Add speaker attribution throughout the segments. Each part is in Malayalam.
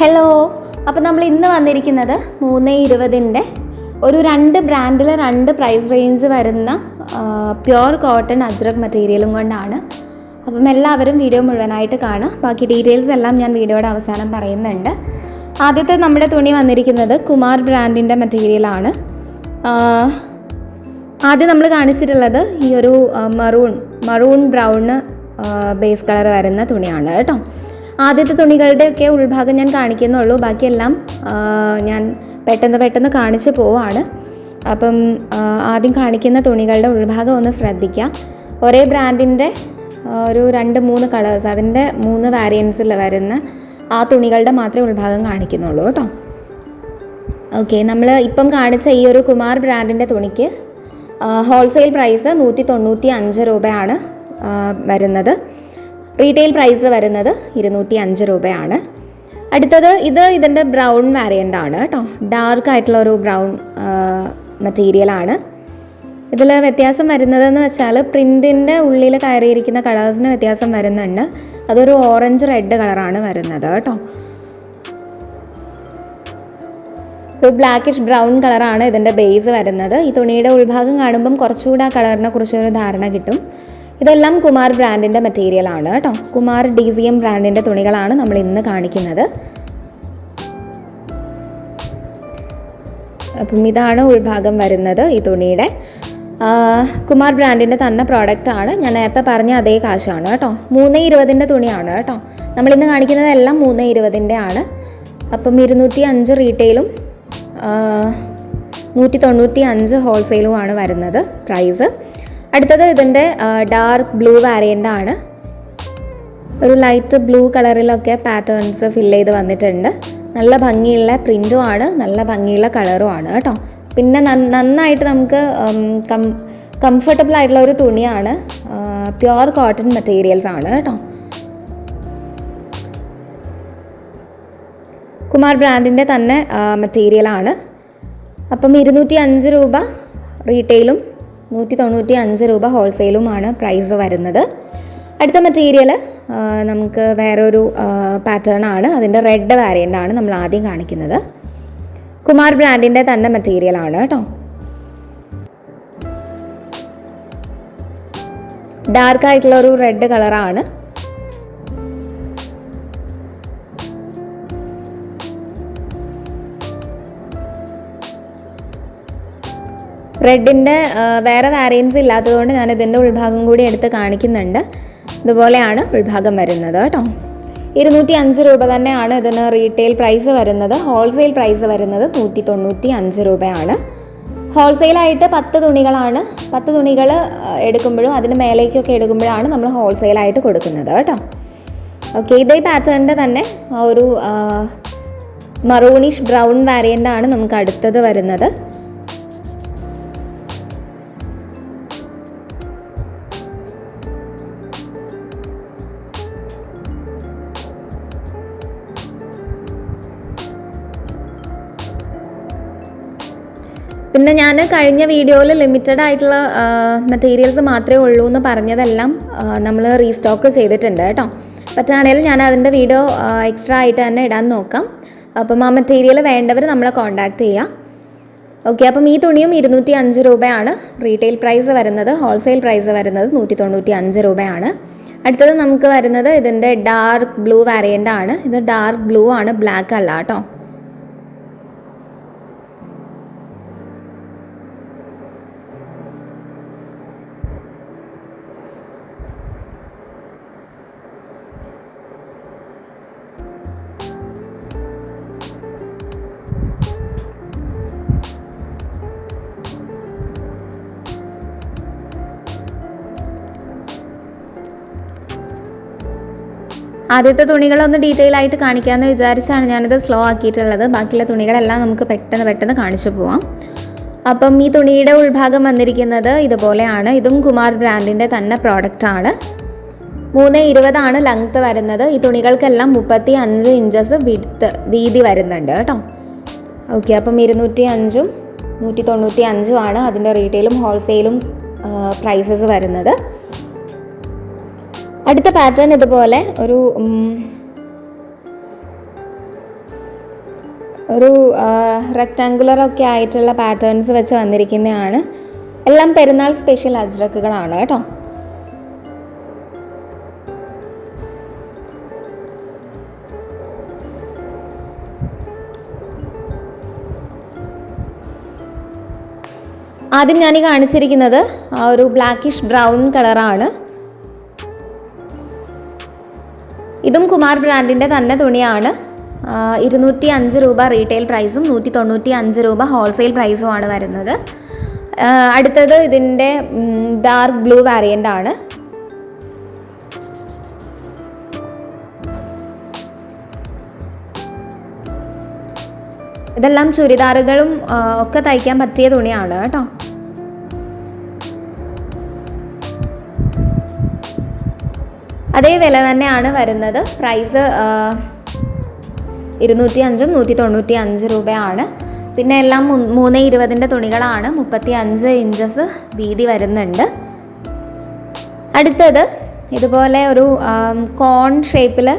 Speaker 1: ഹലോ അപ്പോൾ നമ്മൾ ഇന്ന് വന്നിരിക്കുന്നത് മൂന്ന് ഇരുപതിന്റെ ഒരു രണ്ട് ബ്രാൻഡിൽ രണ്ട് പ്രൈസ് റേഞ്ച് വരുന്ന പ്യുർ കോട്ടൺ അജ്രക് മെറ്റീരിയലും കൊണ്ടാണ്. അപ്പം എല്ലാവരും വീഡിയോ മുഴുവനായിട്ട് കാണുക. ബാക്കി ഡീറ്റെയിൽസ് എല്ലാം ഞാൻ വീഡിയോയുടെ അവസാനം പറയുന്നുണ്ട്. ആദ്യത്തെ നമ്മുടെ തുണി വന്നിരിക്കുന്നത് കുമാർ ബ്രാൻഡിന്റെ മെറ്റീരിയലാണ് ആദ്യം നമ്മൾ കാണിച്ചിട്ടുള്ളത് ഈ ഒരു maroon maroon brown base colour വരുന്ന തുണിയാണ് കേട്ടോ. ആദ്യത്തെ തുണികളുടെ തുണികളുടെയൊക്കെ ഉൾഭാഗം ഞാൻ കാണിക്കുന്നുള്ളൂ. ബാക്കിയെല്ലാം ഞാൻ പെട്ടെന്ന് പെട്ടെന്ന് കാണിച്ച് പോവാണ്. അപ്പം ആദ്യം കാണിക്കുന്ന തുണികളുടെ ഉൾഭാഗം ഒന്ന് ശ്രദ്ധിക്കുക ഒരേ ബ്രാൻഡിന്റെ ഒരു രണ്ട് മൂന്ന് കളേഴ്സ് അതിന്റെ മൂന്ന് വാരിയൻസിൽ വരുന്ന ആ തുണികളുടെ മാത്രമേ ഉൾഭാഗം കാണിക്കുന്നുള്ളൂ കേട്ടോ. ഓക്കെ നമ്മൾ ഇപ്പം കാണിച്ച ഈ ഒരു കുമാർ ബ്രാൻഡിന്റെ തുണിക്ക് ഹോൾസെയിൽ പ്രൈസ് നൂറ്റി തൊണ്ണൂറ്റി അഞ്ച് രൂപയാണ് വരുന്നത്. റീറ്റെയിൽ പ്രൈസ് വരുന്നത് ഇരുന്നൂറ്റി അഞ്ച് രൂപയാണ്. അടുത്തത് ഇത് ഇതിന്റെ ബ്രൗൺ വാരിയന്റ് ആണ് കേട്ടോ ഡാർക്ക് ആയിട്ടുള്ള ഒരു ബ്രൗൺ മെറ്റീരിയലാണ് ഇതിൽ വ്യത്യാസം വരുന്നതെന്ന് വെച്ചാൽ പ്രിന്റിന്റെ ഉള്ളിൽ കയറിയിരിക്കുന്ന കളേഴ്സിന് വ്യത്യാസം വരുന്നുണ്ട്. അതൊരു ഓറഞ്ച് റെഡ് കളറാണ് വരുന്നത് കേട്ടോ ഒരു ബ്ലാക്കിഷ് ബ്രൗൺ കളറാണ് ഇതിന്റെ ബേസ് വരുന്നത്. ഈ തുണിയുടെ ഉൾഭാഗം കാണുമ്പം കുറച്ചുകൂടെ ആ കളറിനെ കുറിച്ചൊരു ധാരണ കിട്ടും. ഇതെല്ലാം കുമാർ ബ്രാൻഡിന്റെ മെറ്റീരിയൽ ആണ് കേട്ടോ. കുമാർ ഡി സി എം ബ്രാൻഡിന്റെ തുണികളാണ് നമ്മൾ ഇന്ന് കാണിക്കുന്നത്. അപ്പം ഇതാണ് ഉൾഭാഗം വരുന്നത് ഈ തുണിയുടെ. കുമാർ ബ്രാൻഡിന്റെ തന്നെ പ്രോഡക്റ്റ് ആണ്. ഞാൻ നേരത്തെ പറഞ്ഞ അതേ കാശാണ് കേട്ടോ. മൂന്ന് ഇരുപതിന്റെ തുണിയാണ് കേട്ടോ. നമ്മളിന്ന് കാണിക്കുന്നതെല്ലാം മൂന്ന് ഇരുപതിന്റെ ആണ്. അപ്പം ഇരുന്നൂറ്റി അഞ്ച് റീറ്റെയിലും നൂറ്റി തൊണ്ണൂറ്റി അഞ്ച് ഹോൾസെയിലുമാണ് വരുന്നത് പ്രൈസ് അടുത്തത് ഇതിന്റെ ഡാർക്ക് ബ്ലൂ വാരിയന്റ് ആണ്. ഒരു ലൈറ്റ് ബ്ലൂ കളറിലൊക്കെ പാറ്റേൺസ് ഫില്ല് ചെയ്ത് വന്നിട്ടുണ്ട്. നല്ല ഭംഗിയുള്ള പ്രിന്റും ആണ് നല്ല ഭംഗിയുള്ള കളറും ആണ് കേട്ടോ. പിന്നെ നന്നായിട്ട് നമുക്ക് കം കംഫർട്ടബിൾ ആയിട്ടുള്ള ഒരു തുണിയാണ് പ്യുർ കോട്ടൺ മെറ്റീരിയൽസ് ആണ് കേട്ടോ. കുമാർ ബ്രാൻഡിന്റെ തന്നെ മെറ്റീരിയലാണ് അപ്പം ഇരുന്നൂറ്റി അഞ്ച് രൂപ റീറ്റെയിലും നൂറ്റി തൊണ്ണൂറ്റി അഞ്ച് രൂപ ഹോൾസെയിലുമാണ് പ്രൈസ് വരുന്നത്. അടുത്ത മെറ്റീരിയൽ നമുക്ക് വേറൊരു പാറ്റേൺ ആണ്. അതിന്റെ റെഡ് വാരിയന്റ് ആണ് നമ്മൾ ആദ്യം കാണിക്കുന്നത്. കുമാർ ബ്രാൻഡിന്റെ തന്നെ മെറ്റീരിയൽ ആണ് കേട്ടോ. ഡാർക്ക് ആയിട്ടുള്ള ഒരു റെഡ് കളറാണ് റെഡിന്റെ വേറെ വാരിയൻസ് ഇല്ലാത്തതുകൊണ്ട് ഞാൻ ഇതിന്റെ ഉൾഭാഗം കൂടി എടുത്ത് കാണിക്കുന്നുണ്ട്. ഇതുപോലെയാണ് ഉൾഭാഗം വരുന്നത് കേട്ടോ. ഇരുന്നൂറ്റി അഞ്ച് രൂപ തന്നെയാണ് ഇതിന് റീറ്റെയിൽ പ്രൈസ് വരുന്നത്. ഹോൾസെയിൽ പ്രൈസ് വരുന്നത് നൂറ്റി തൊണ്ണൂറ്റി അഞ്ച് രൂപയാണ് ഹോൾസെയിലായിട്ട് പത്ത് തുണികളാണ്. പത്ത് തുണികൾ എടുക്കുമ്പോഴും അതിന് മേലേക്കൊക്കെ എടുക്കുമ്പോഴാണ് നമ്മൾ ഹോൾസെയിലായിട്ട് കൊടുക്കുന്നത് കേട്ടോ. ഓക്കെ ഇതേ പാറ്റേണിന്റെ തന്നെ ഒരു മറൂണിഷ് ബ്രൗൺ വാരിയന്റാണ് നമുക്ക് അടുത്തത് വരുന്നത്. പിന്നെ ഞാൻ കഴിഞ്ഞ വീഡിയോയിൽ ലിമിറ്റഡ് ആയിട്ടുള്ള മെറ്റീരിയൽസ് മാത്രമേ ഉള്ളൂ എന്ന് പറഞ്ഞതെല്ലാം നമ്മൾ റീസ്റ്റോക്ക് ചെയ്തിട്ടുണ്ട് കേട്ടോ. പറ്റുകയാണെങ്കിൽ ഞാൻ അതിന്റെ വീഡിയോ എക്സ്ട്രാ ആയിട്ട് തന്നെ ഇടാൻ നോക്കാം. അപ്പം ആ മെറ്റീരിയൽ വേണ്ടവർ നമ്മളെ കോൺടാക്റ്റ് ചെയ്യാം. ഓക്കെ അപ്പം ഈ തുണിയും ഇരുന്നൂറ്റി അഞ്ച് രൂപയാണ്. റീറ്റെയിൽ പ്രൈസ് വരുന്നത് ഹോൾസെയിൽ പ്രൈസ് വരുന്നത് നൂറ്റി തൊണ്ണൂറ്റി അഞ്ച് രൂപയാണ്. അടുത്തത് നമുക്ക് വരുന്നത് ഇതിന്റെ ഡാർക്ക് ബ്ലൂ വാരിയന്റ് ആണ്. ഇത് ഡാർക്ക് ബ്ലൂ ആണ് ബ്ലാക്ക് അല്ല കേട്ടോ. ആദ്യത്തെ തുണികളൊന്ന് ഡീറ്റെയിൽ ആയിട്ട് കാണിക്കാമെന്ന് വിചാരിച്ചാണ് ഞാനിത് സ്ലോ ആക്കിയിട്ടുള്ളത്. ബാക്കിയുള്ള തുണികളെല്ലാം നമുക്ക് പെട്ടെന്ന് പെട്ടെന്ന് കാണിച്ചു പോവാം. അപ്പം ഈ തുണിയുടെ ഉൾഭാഗം വന്നിരിക്കുന്നത് ഇതുപോലെയാണ്. ഇതും കുമാർ ബ്രാൻഡിന്റെ തന്നെ പ്രോഡക്റ്റ് ആണ്. മൂന്ന് ഇരുപതാണ് ലെങ്ത്ത് വരുന്നത്. ഈ തുണികൾക്കെല്ലാം മുപ്പത്തി അഞ്ച് ഇഞ്ചസ് വിത്ത് വീതി വരുന്നുണ്ട് കേട്ടോ. ഓക്കെ അപ്പം ഇരുന്നൂറ്റി അഞ്ചും നൂറ്റി തൊണ്ണൂറ്റി അഞ്ചും ആണ് അതിന്റെ റീറ്റെയിലും ഹോൾസെയിലും പ്രൈസസ് വരുന്നത്. അടുത്ത പാറ്റേൺ ഇതുപോലെ ഒരു ഒരു റെക്ടാങ്കുലർ ഒക്കെ ആയിട്ടുള്ള പാറ്റേൺസ് വെച്ച് വന്നിരിക്കുന്നതാണ്. എല്ലാം പെരുന്നാൾ സ്പെഷ്യൽ അജ്രക്കുകളാണ് കേട്ടോ. ആദ്യം ഞാൻ ഈ കാണിച്ചിരിക്കുന്നത് ഒരു ബ്ലാക്കിഷ് ബ്രൗൺ കളറാണ് കുമാർ ബ്രാൻഡിന്റെ തന്നെ തുണിയാണ്. ഇരുന്നൂറ്റി അഞ്ച് രൂപ റീറ്റെയിൽ പ്രൈസും നൂറ്റി തൊണ്ണൂറ്റി അഞ്ച് രൂപ ഹോൾസെയിൽ പ്രൈസുമാണ് വരുന്നത്. അടുത്തത് ഇതിന്റെ ഡാർക്ക് ബ്ലൂ വാരിയന്റ് ആണ് ഇതെല്ലാം ചുരിദാറുകളും ഒക്കെ തയ്ക്കാൻ പറ്റിയ തുണിയാണ് കേട്ടോ. അതേ വില തന്നെയാണ് വരുന്നത്. പ്രൈസ് ഇരുന്നൂറ്റി അഞ്ചും നൂറ്റി തൊണ്ണൂറ്റി അഞ്ച് രൂപയാണ്. പിന്നെ എല്ലാം മൂന്ന് ഇരുപതിന്റെ തുണികളാണ്. മുപ്പത്തി അഞ്ച് ഇഞ്ചസ് വീതി വരുന്നുണ്ട്. അടുത്തത് ഇതുപോലെ ഒരു കോൺ ഷേപ്പിൽ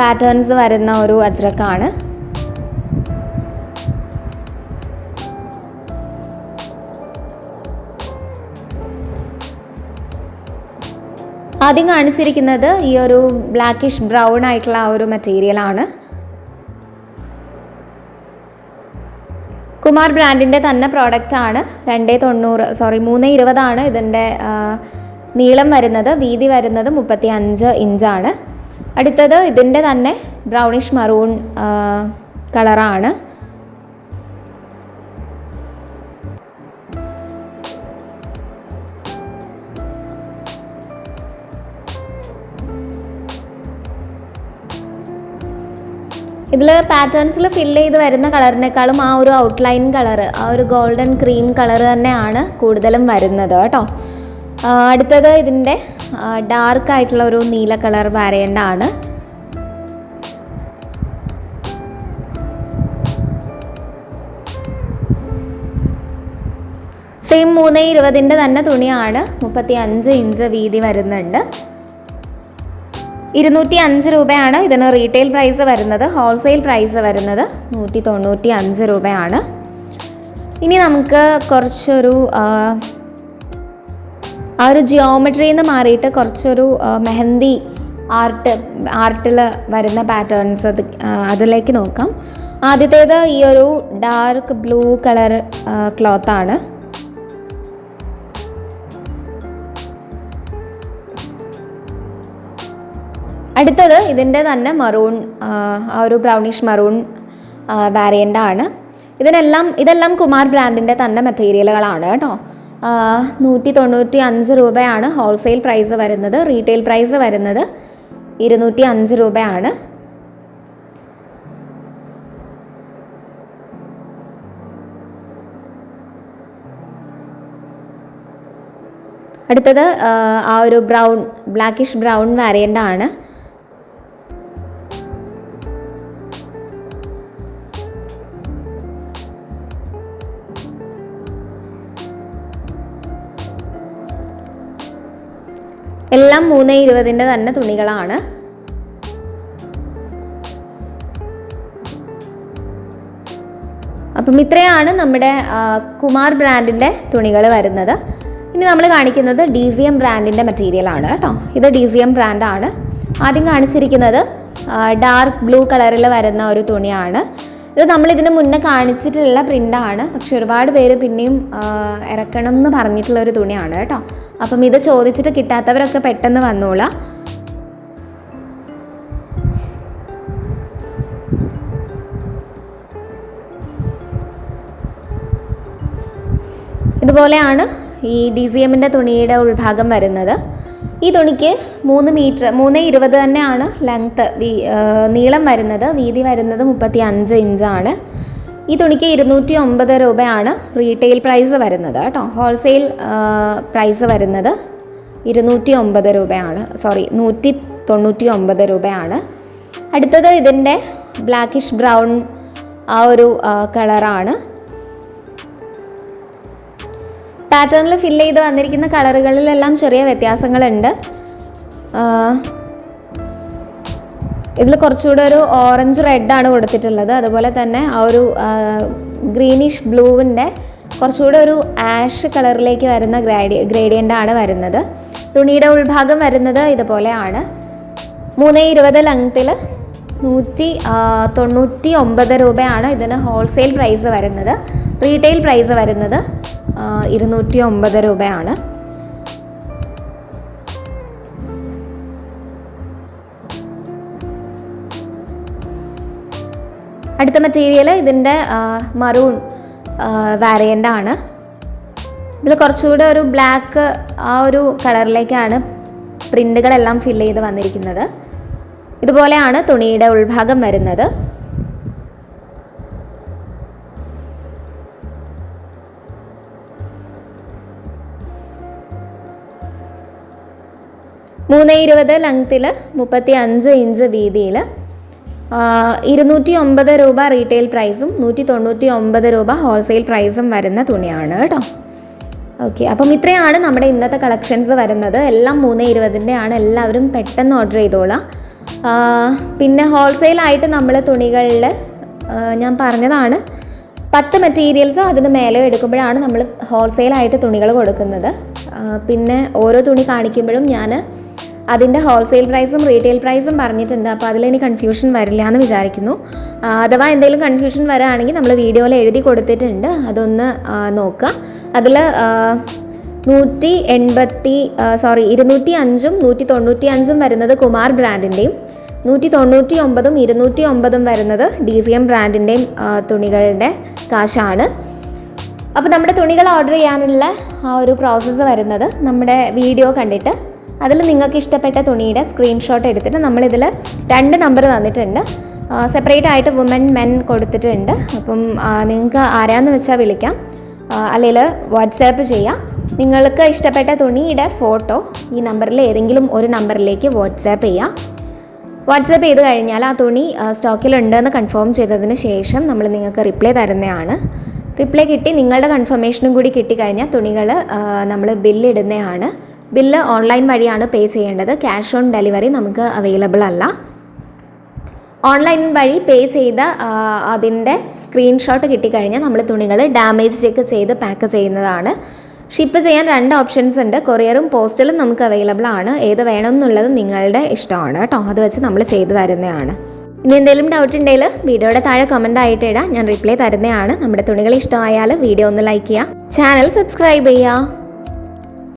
Speaker 1: പാറ്റേൺസ് വരുന്ന ഒരു അജ്രക്കാണ്. ആദ്യം കാണിച്ചിരിക്കുന്നത് ഈ ഒരു ബ്ലാക്കിഷ് ബ്രൗൺ ആയിട്ടുള്ള ആ ഒരു മെറ്റീരിയൽ ആണ്. കുമാർ ബ്രാൻഡിന്റെ തന്നെ പ്രോഡക്റ്റ് ആണ്. രണ്ടേ തൊണ്ണൂറ് സോറി മൂന്ന് ഇരുപതാണ് ഇതിന്റെ നീളം വരുന്നത്. വീതി വരുന്നത് മുപ്പത്തി അഞ്ച് ഇഞ്ചാണ് അടുത്തത് ഇതിന്റെ തന്നെ ബ്രൗണിഷ് മറൂൺ കളറാണ് ഇതിൽ പാറ്റേൺസിൽ ഫില്ല് ചെയ്ത് വരുന്ന കളറിനേക്കാളും ആ ഒരു ഔട്ട്ലൈൻ കളർ ആ ഒരു ഗോൾഡൻ ക്രീം കളർ തന്നെയാണ് കൂടുതലും വരുന്നത് കേട്ടോ. അടുത്തത് ഇതിന്റെ ഡാർക്ക് ആയിട്ടുള്ള ഒരു നീല കളർ വരേണ്ടതാണ് സെയിം മൂന്ന് ഇരുപതിന്റെ തന്നെ തുണിയാണ് മുപ്പത്തി അഞ്ച് ഇഞ്ച് വീതി വരുന്നുണ്ട്. ഇരുന്നൂറ്റി അഞ്ച് രൂപയാണ് ഇതിന് റീറ്റെയിൽ പ്രൈസ് വരുന്നത് ഹോൾസെയിൽ പ്രൈസ് വരുന്നത് നൂറ്റി തൊണ്ണൂറ്റി അഞ്ച് രൂപയാണ്. ഇനി നമുക്ക് കുറച്ചൊരു ആ, ഒരു ജിയോമെട്രിയിൽ നിന്ന് മാറിയിട്ട് കുറച്ചൊരു മെഹന്തി ആർട്ട് ആർട്ടിൽ വരുന്ന പാറ്റേൺസ് അത് അതിലേക്ക് നോക്കാം. ആദ്യത്തേത് ഈ ഒരു ഡാർക്ക് ബ്ലൂ കളർ ക്ലോത്താണ് അടുത്തത് ഇതിന്റെ തന്നെ മറൂൺ ആ ഒരു ബ്രൗണിഷ് മറൂൺ വാരിയന്റ് ആണ്. ഇതിനെല്ലാം ഇതെല്ലാം കുമാർ ബ്രാൻഡിന്റെ തന്നെ മെറ്റീരിയലുകളാണ് കേട്ടോ. നൂറ്റി തൊണ്ണൂറ്റി അഞ്ച് രൂപയാണ് ഹോൾസെയിൽ പ്രൈസ് വരുന്നത് റീറ്റെയിൽ പ്രൈസ് വരുന്നത് ഇരുന്നൂറ്റി അഞ്ച് രൂപയാണ്. അടുത്തത് ആ ഒരു ബ്രൗൺ ബ്ലാക്കിഷ് ബ്രൗൺ വാരിയന്റ് ആണ്. എല്ലാം മൂന്ന് ഇരുപതിന്റെ തന്നെ തുണികളാണ്. അപ്പം ഇത്രയാണ് നമ്മുടെ കുമാർ ബ്രാൻഡിന്റെ തുണികൾ വരുന്നത്. ഇനി നമ്മൾ കാണിക്കുന്നത് ഡി സി എം ബ്രാൻഡിന്റെ മെറ്റീരിയലാണ് കേട്ടോ. ഇത് ഡി സി എം ബ്രാൻഡാണ്. ആദ്യം കാണിച്ചിരിക്കുന്നത് ഡാർക്ക് ബ്ലൂ കളറിൽ വരുന്ന ഒരു തുണിയാണ്. ഇത് നമ്മൾ ഇതിന് മുന്നേ കാണിച്ചിട്ടുള്ള പ്രിന്റാണ് പക്ഷെ ഒരുപാട് പേര് പിന്നെയും ഇറക്കണം എന്ന് പറഞ്ഞിട്ടുള്ള ഒരു തുണിയാണ് കേട്ടോ. അപ്പം ഇത് ചോദിച്ചിട്ട് കിട്ടാത്തവരൊക്കെ പെട്ടെന്ന് വന്നോളാം. ഇതുപോലെയാണ് ഈ ഡി സി എമ്മിന്റെ തുണിയുടെ ഉൾഭാഗം വരുന്നത്. ഈ തുണിക്ക് മൂന്ന് മീറ്റർ മൂന്ന് ഇരുപത് തന്നെയാണ് ലെങ്ത്ത് നീളം വരുന്നത്. വീതി വരുന്നത് മുപ്പത്തി അഞ്ച് ഇഞ്ചാണ് ഈ തുണിക്ക് ഇരുന്നൂറ്റി ഒമ്പത് രൂപയാണ് റീറ്റെയിൽ പ്രൈസ് വരുന്നത് കേട്ടോ. ഹോൾസെയിൽ പ്രൈസ് വരുന്നത് ഇരുന്നൂറ്റി ഒമ്പത് രൂപയാണ്. സോറി നൂറ്റി തൊണ്ണൂറ്റി ഒമ്പത് രൂപയാണ്. അടുത്തത് ഇതിന്റെ ബ്ലാക്കിഷ് ബ്രൗൺ ആ ഒരു കളറാണ് പാറ്റേണിൽ ഫില്ല് ചെയ്ത് വന്നിരിക്കുന്ന കളറുകളിലെല്ലാം ചെറിയ വ്യത്യാസങ്ങളുണ്ട്. ഇതിൽ കുറച്ചുകൂടെ ഒരു ഓറഞ്ച് റെഡാണ് കൊടുത്തിട്ടുള്ളത്. അതുപോലെ തന്നെ ആ ഒരു ഗ്രീനിഷ് ബ്ലൂവിന്റെ കുറച്ചുകൂടെ ഒരു ആഷ് കളറിലേക്ക് വരുന്ന ഗ്രേഡി ഗ്രേഡിയന്റ് ആണ് വരുന്നത്. തുണിയുടെ ഉൾഭാഗം വരുന്നത് ഇതുപോലെയാണ് മൂന്ന് ഇരുപത് ലെങ്ത്തിൽ നൂറ്റി തൊണ്ണൂറ്റി ഒമ്പത് രൂപയാണ് ഇതിന് ഹോൾസെയിൽ പ്രൈസ് വരുന്നത്. റീറ്റെയിൽ പ്രൈസ് വരുന്നത് ഇരുന്നൂറ്റി ഒമ്പത് രൂപയാണ്. അടുത്ത മെറ്റീരിയൽ ഇതിന്റെ മറൂൺ വാരിയന്റ് ആണ്. ഇതിൽ കുറച്ചുകൂടെ ഒരു ബ്ലാക്ക് ആ ഒരു കളറിലേക്കാണ് പ്രിന്റുകളെല്ലാം ഫില്ല് ചെയ്ത് വന്നിരിക്കുന്നത്. ഇതുപോലെയാണ് തുണിയുടെ ഉൾഭാഗം വരുന്നത്. മൂന്ന് ഇരുപത് ലെങ്ത്തിൽ മുപ്പത്തി അഞ്ച് ഇഞ്ച് വീതിയിൽ ഇരുന്നൂറ്റി ഒമ്പത് രൂപ റീറ്റെയിൽ പ്രൈസും നൂറ്റി തൊണ്ണൂറ്റി ഒമ്പത് രൂപ ഹോൾസെയിൽ പ്രൈസും വരുന്ന തുണിയാണ് കേട്ടോ. ഓക്കെ അപ്പം ഇത്രയാണ് നമ്മുടെ ഇന്നത്തെ കളക്ഷൻസ് വരുന്നത്. എല്ലാം മൂന്ന് ഇരുപതിന്റെ ആണ്. എല്ലാവരും പെട്ടെന്ന് ഓർഡർ ചെയ്തോളാം. പിന്നെ ഹോൾസെയിലായിട്ട് നമ്മൾ തുണികളിൽ ഞാൻ പറഞ്ഞതാണ്. പത്ത് മെറ്റീരിയൽസ് അതിന് മേലെ എടുക്കുമ്പോഴാണ് നമ്മൾ ഹോൾസെയിലായിട്ട് തുണികൾ കൊടുക്കുന്നത്. പിന്നെ ഓരോ തുണി കാണിക്കുമ്പോഴും ഞാൻ അതിന്റെ ഹോൾസെയിൽ പ്രൈസും റീറ്റെയിൽ പ്രൈസും പറഞ്ഞിട്ടുണ്ട്. അപ്പോൾ അതിലിനി കൺഫ്യൂഷൻ വരില്ല എന്ന് വിചാരിക്കുന്നു. അഥവാ എന്തെങ്കിലും കൺഫ്യൂഷൻ വരാണെങ്കിൽ നമ്മൾ വീഡിയോയിൽ എഴുതി കൊടുത്തിട്ടുണ്ട്. അതൊന്ന് നോക്കുക. അതിൽ നൂറ്റി എൺപത്തി സോറി ഇരുന്നൂറ്റി അഞ്ചും നൂറ്റി തൊണ്ണൂറ്റി അഞ്ചും വരുന്നത് കുമാർ ബ്രാൻഡിന്റെയും നൂറ്റി തൊണ്ണൂറ്റി ഒമ്പതും ഇരുന്നൂറ്റി ഒമ്പതും വരുന്നത് ഡി സി എം ബ്രാൻഡിന്റെയും തുണികളുടെ കാശാണ്. അപ്പോൾ നമ്മുടെ തുണികൾ ഓർഡർ ചെയ്യാനുള്ള ആ ഒരു പ്രോസസ്സ് വരുന്നത് നമ്മുടെ വീഡിയോ കണ്ടിട്ട്. അതിൽ നിങ്ങൾക്ക് ഇഷ്ടപ്പെട്ട തുണിയുടെ സ്ക്രീൻഷോട്ട് എടുത്തിട്ട് നമ്മളിതിൽ രണ്ട് നമ്പർ തന്നിട്ടുണ്ട്. സെപ്പറേറ്റ് ആയിട്ട് വുമൻ മെൻ കൊടുത്തിട്ടുണ്ട്. അപ്പം നിങ്ങൾക്ക് ആരാന്ന് വെച്ചാൽ വിളിക്കാം. അല്ലെങ്കിൽ വാട്സാപ്പ് ചെയ്യാം. നിങ്ങൾക്ക് ഇഷ്ടപ്പെട്ട തുണിയുടെ ഫോട്ടോ ഈ നമ്പറിൽ ഏതെങ്കിലും ഒരു നമ്പറിലേക്ക് വാട്സാപ്പ് ചെയ്യാം. വാട്സാപ്പ് ചെയ്ത് കഴിഞ്ഞാൽ ആ തുണി സ്റ്റോക്കിലുണ്ടെന്ന് കൺഫേം ചെയ്തതിന് ശേഷം നമ്മൾ നിങ്ങൾക്ക് റിപ്ലൈ തരുന്നതാണ്. റിപ്ലൈ കിട്ടി നിങ്ങളുടെ കൺഫർമേഷനും കൂടി കിട്ടിക്കഴിഞ്ഞാൽ തുണികൾ നമ്മൾ ബില്ല് ഇടുന്നതാണ്. ബില്ല് ഓൺലൈൻ വഴിയാണ് പേ ചെയ്യേണ്ടത്. ക്യാഷ് ഓൺ ഡെലിവറി നമുക്ക് അവൈലബിൾ അല്ല. ഓൺലൈൻ വഴി പേ ചെയ്ത അതിന്റെ സ്ക്രീൻഷോട്ട് കിട്ടിക്കഴിഞ്ഞാൽ നമ്മൾ തുണികൾ ഡാമേജ് ചെക്ക് ചെയ്ത് പാക്ക് ചെയ്യുന്നതാണ്. ഷിപ്പ് ചെയ്യാൻ രണ്ട് ഓപ്ഷൻസ് ഉണ്ട്. കൊറിയറും പോസ്റ്റലും നമുക്ക് അവൈലബിൾ ആണ്. ഏത് വേണം എന്നുള്ളത് നിങ്ങളുടെ ഇഷ്ടമാണ് കേട്ടോ. അത് വെച്ച് നമ്മൾ ചെയ്തു തരുന്നതാണ്. ഇനി എന്തെങ്കിലും ഡൗട്ട് ഉണ്ടെങ്കിൽ വീഡിയോയുടെ താഴെ കമന്റ് ആയിട്ട് ഇടാം. ഞാൻ റിപ്ലൈ തരുന്നതാണ്. നമ്മുടെ തുണികൾ ഇഷ്ടമായാൽ വീഡിയോ ഒന്ന് ലൈക്ക് ചെയ്യുക. ചാനൽ സബ്സ്ക്രൈബ് ചെയ്യുക.